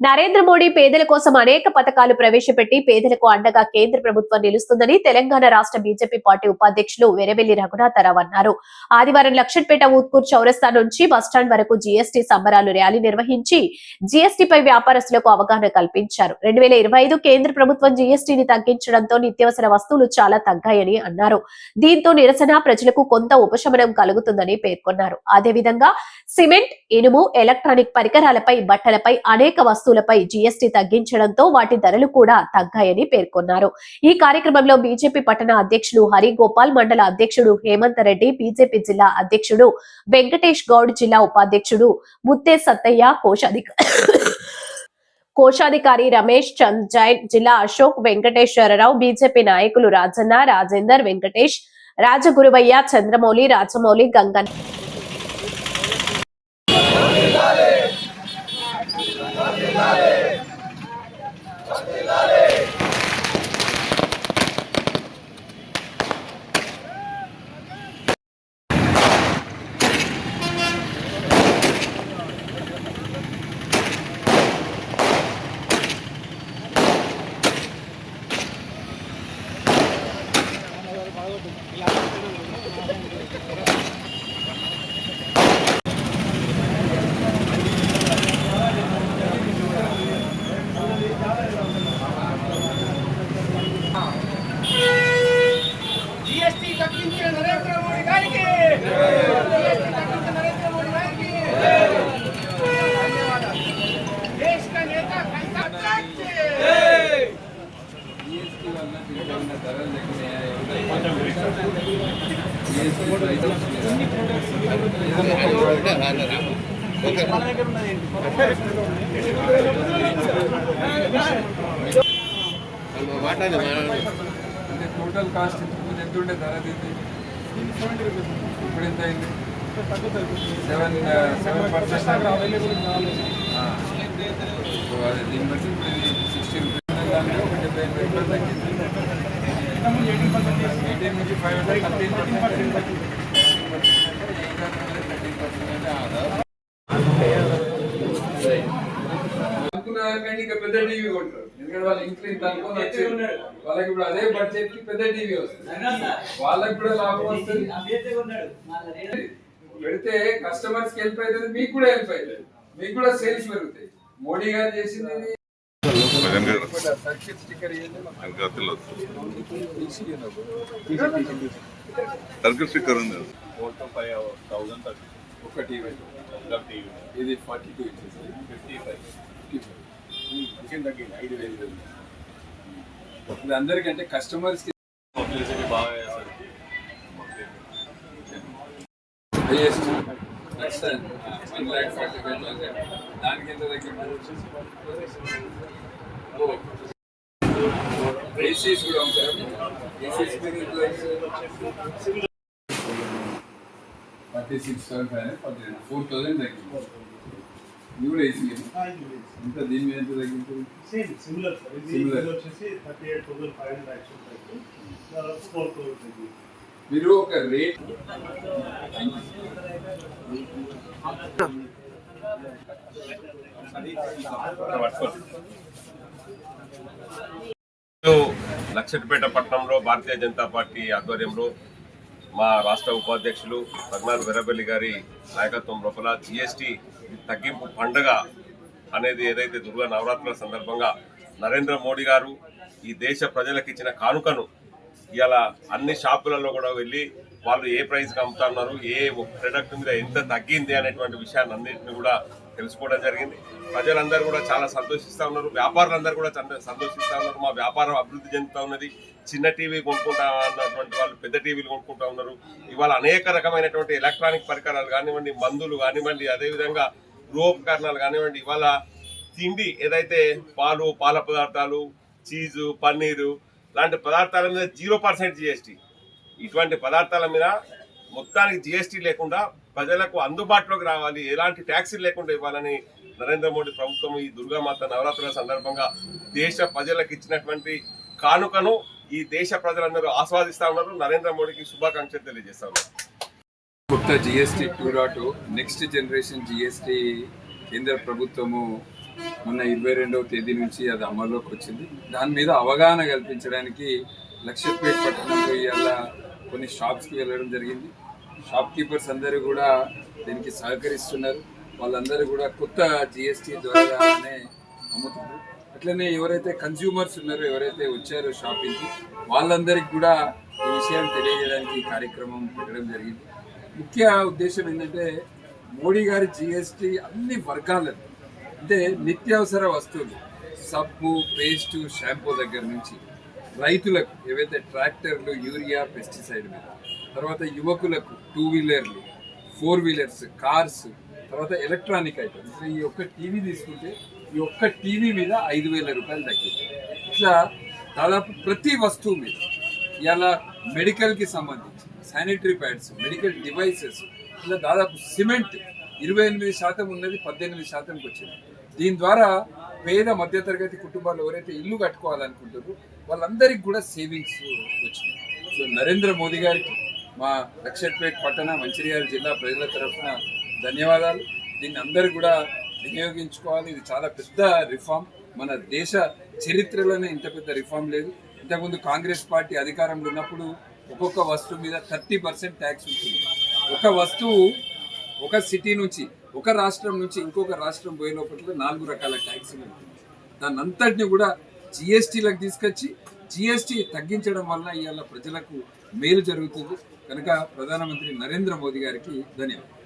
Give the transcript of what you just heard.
నరేంద్ర మోడీ పేదల కోసం అనేక పథకాలు ప్రవేశపెట్టి పేదలకు అండగా కేంద్ర ప్రభుత్వం నిలుస్తుందని తెలంగాణ రాష్ట్ర బీజేపీ పార్టీ ఉపాధ్యక్షులు వెరవెల్లి రఘునాథరావు అన్నారు. ఆదివారం లక్షట్పేట ఊత్కూర్ చౌరస్తా నుంచి బస్టాండ్ వరకు జీఎస్టీ సంబరాలు ర్యాలీ నిర్వహించి జీఎస్టీపై వ్యాపారస్తులకు అవగాహన కల్పించారు. రెండు వేల ఇరవై ఐదు కేంద్ర ప్రభుత్వం జీఎస్టీని తగ్గించడంతో నిత్యావసర వస్తువులు చాలా తగ్గాయని అన్నారు. దీంతో నిరసన ప్రజలకు కొంత ఉపశమనం కలుగుతుందని పేర్కొన్నారు. అదేవిధంగా సిమెంట్ ఇనుము ఎలక్ట్రానిక్ పరికరాలపై బట్టలపై అనేక వస్తువులపై జీఎస్టీ తగ్గించడంతో వాటి ధరలు కూడా తగ్గాయని పేర్కొన్నారు. ఈ కార్యక్రమంలో బీజేపీ పట్టణ అధ్యక్షుడు హరిగోపాల్ మండల అధ్యక్షుడు హేమంత్ రెడ్డి బీజేపీ జిల్లా అధ్యక్షుడు వెంకటేష్ గౌడ్ జిల్లా ఉపాధ్యక్షుడు ముత్తే సత్తయ్య కోశాధిక కోశాధికారి రమేష్ చంద్ జైన్ జిల్లా అశోక్ వెంకటేశ్వరరావు బీజేపీ నాయకులు రాజన్న రాజేందర్ వెంకటేష్ రాజగురువయ్య చంద్రమౌళి రాజమౌళి గంగన్ అంటే టోటల్ కాస్ట్ ఇంతకుముందు ఎంత ఉండే ధర ఇప్పుడు ఎంత అయింది సెవెన్ సెవెన్ పర్సెంట్ అదే దీన్ని బట్టి ఇప్పుడు సిక్స్టీ రూపీస్ దాంట్లో ఒక డెబ్బై ఎనభై రూపాయలు తగ్గింది ఎయిటీన్ నుంచి ఫైవ్ థర్టీన్ పర్సెంట్ ఇంకా పెద్ద టీవీ కొంటారు ఎందుకంటే వాళ్ళ ఇంట్లో ఇంత అనుకుని వచ్చి వాళ్ళకి ఇప్పుడు అదే బడ్జెట్కి పెద్ద టీవీ వస్తుంది. వాళ్ళకి కూడా లాభం వస్తుంది. పెడితే కస్టమర్స్కి హెల్ప్ అవుతుంది మీకు కూడా హెల్ప్ అవుతుంది. మీకు కూడా సేల్స్ పెరుగుతాయి. మోడీ గారు చేసింది ఇది. సర్కిల్ స్టిక్కర్ ఇవ్వండి. సర్కిల్ స్టిక్కర్ ఉంది ఫోర్ టు ఫైవ్ థౌసండ్ తగ్గి ఒక టీవీ ఒక టీవీ ఇది forty two inches fifty five ఇంకేం తగ్గింది ఐదు వేలు వేలు ఇది అందరికంటే కస్టమర్స్కి పబ్లిసిటీ బాగా చేస్తారు highest next one lakh forty five thousand దానికి ఎంత తగ్గింది ఏసీస్ కూడా ఉంటాయి ACs forty six thousand five forty four thousand తగ్గింది ఇది కూడా ఏసీ ఇంకా దీని మీద ఎంత తగ్గింది సిమిలర్ వచ్చేసి thirty eight thousand five hundred actual four thousand తగ్గింది మీరు ఒక రేట్ లక్షటిపేట పట్టణంలో భారతీయ జనతా పార్టీ ఆధ్వర్యంలో మా రాష్ట్ర ఉపాధ్యక్షులు రఘునాథ్ వెరబెల్లి గారి నాయకత్వం లోపల జిఎస్టీ తగ్గింపు పండుగ అనేది ఏదైతే దుర్గా నవరాత్రుల సందర్భంగా నరేంద్ర మోడీ గారు ఈ దేశ ప్రజలకు ఇచ్చిన కానుకను ఇలా అన్ని షాపులలో కూడా వెళ్ళి వాళ్ళు ఏ ప్రైస్కి అమ్ముతున్నారు ఏ ప్రొడక్ట్ మీద ఎంత తగ్గింది అనేటువంటి విషయాన్ని అన్నింటిని కూడా తెలుసుకోవడం జరిగింది. ప్రజలందరూ కూడా చాలా సంతోషిస్తూ ఉన్నారు. వ్యాపారులందరూ కూడా సంతోషిస్తూ ఉన్నారు. మా వ్యాపారం అభివృద్ధి చెందుతూ ఉన్నది. చిన్న టీవీ కొనుక్కుంటా అన్నటువంటి వాళ్ళు పెద్ద టీవీలు కొనుక్కుంటా ఉన్నారు. ఇవాళ అనేక రకమైనటువంటి ఎలక్ట్రానిక్ పరికరాలు కానివ్వండి మందులు కానివ్వండి అదేవిధంగా గృహోపకరణాలు కానివ్వండి ఇవాళ తిండి ఏదైతే పాలు పాల పదార్థాలు చీజు పన్నీరు లాంటి పదార్థాల మీద జీరో పర్సెంట్ జిఎస్టీ. ఇటువంటి పదార్థాల మీద మొత్తానికి జిఎస్టీ లేకుండా ప్రజలకు అందుబాటులోకి రావాలి ఎలాంటి ట్యాక్సీలు లేకుండా ఇవ్వాలని నరేంద్ర మోడీ ప్రభుత్వం ఈ దుర్గామాత నవరాత్రుల సందర్భంగా దేశ ప్రజలకు ఇచ్చినటువంటి కానుకను ఈ దేశ ప్రజలందరూ ఆస్వాదిస్తా ఉన్నారు. నరేంద్ర మోడీకి శుభాకాంక్షలు తెలియజేస్తా ఉన్నారు. కొత్త GST two dot next generation GST కేంద్ర ప్రభుత్వము మొన్న ఇరవై రెండవ తేదీ నుంచి అది అమల్లోకి వచ్చింది. దాని మీద అవగాహన కల్పించడానికి లక్షపేట పట్టణంలో ఇవాళ కొన్ని షాప్స్కి వెళ్ళడం జరిగింది. షాప్ కీపర్స్ అందరూ కూడా దీనికి సహకరిస్తున్నారు. వాళ్ళందరూ కూడా కొత్త జిఎస్టీ ద్వారానే అమ్ముతున్నారు. అట్లనే ఎవరైతే కన్జ్యూమర్స్ ఉన్నారో ఎవరైతే వచ్చారో షాపింగ్కి వాళ్ళందరికీ కూడా ఈ విషయాన్ని తెలియజేయడానికి కార్యక్రమం పెట్టడం జరిగింది. ముఖ్య ఉద్దేశం ఏంటంటే మోడీ గారి జిఎస్టీ అన్ని వర్గాలను అంటే నిత్యావసర వస్తువులు సబ్బు పేస్టు షాంపూ దగ్గర నుంచి రైతులకు ఏవైతే ట్రాక్టర్లు యూరియా పెస్టిసైడ్ మీద తర్వాత యువకులకు టూ వీలర్లు ఫోర్ వీలర్స్ కార్స్ తర్వాత ఎలక్ట్రానిక్ ఐటమ్స్ ఈ ఒక్క టీవీ తీసుకుంటే ఈ ఒక్క టీవీ మీద ఐదు వేల రూపాయలు తగ్గింది. ఇట్లా దాదాపు ప్రతి వస్తువు మీద ఇలా మెడికల్కి సంబంధించి శానిటరీ ప్యాడ్స్ మెడికల్ డివైసెస్ ఇలా దాదాపు సిమెంట్ ఇరవై ఎనిమిది శాతం ఉన్నది పద్దెనిమిది శాతంకి వచ్చింది. దీని ద్వారా పేద మధ్యతరగతి కుటుంబాలు ఎవరైతే ఇల్లు కట్టుకోవాలనుకుంటారో వాళ్ళందరికీ కూడా సేవింగ్స్ వచ్చింది. సో నరేంద్ర మోదీ గారికి మా లక్షర్పేట్ పట్టణ మంచిర్యాల జిల్లా ప్రజల తరఫున ధన్యవాదాలు. దీన్ని అందరూ కూడా వినియోగించుకోవాలి. ఇది చాలా పెద్ద రిఫార్మ్ మన దేశ చరిత్రలోనే ఇంత పెద్ద రిఫార్మ్ లేదు. ఇంతకుముందు కాంగ్రెస్ పార్టీ అధికారంలో ఉన్నప్పుడు ఒక్కొక్క వస్తువు మీద థర్టీ పర్సెంట్ ట్యాక్స్ ఉంటుంది. ఒక వస్తువు ఒక సిటీ నుంచి ఒక రాష్ట్రం నుంచి ఇంకొక రాష్ట్రం పోయే లోపల నాలుగు రకాల ట్యాక్సులు ఉంటుంది దాన్ని అంతటిని కూడా జిఎస్టీలకు తీసుకొచ్చి జిఎస్టీ తగ్గించడం వల్ల ఇవాళ ప్రజలకు మేలు జరుగుతుంది. కనుక ప్రధానమంత్రి నరేంద్ర మోదీ గారికి ధన్యవాదాలు.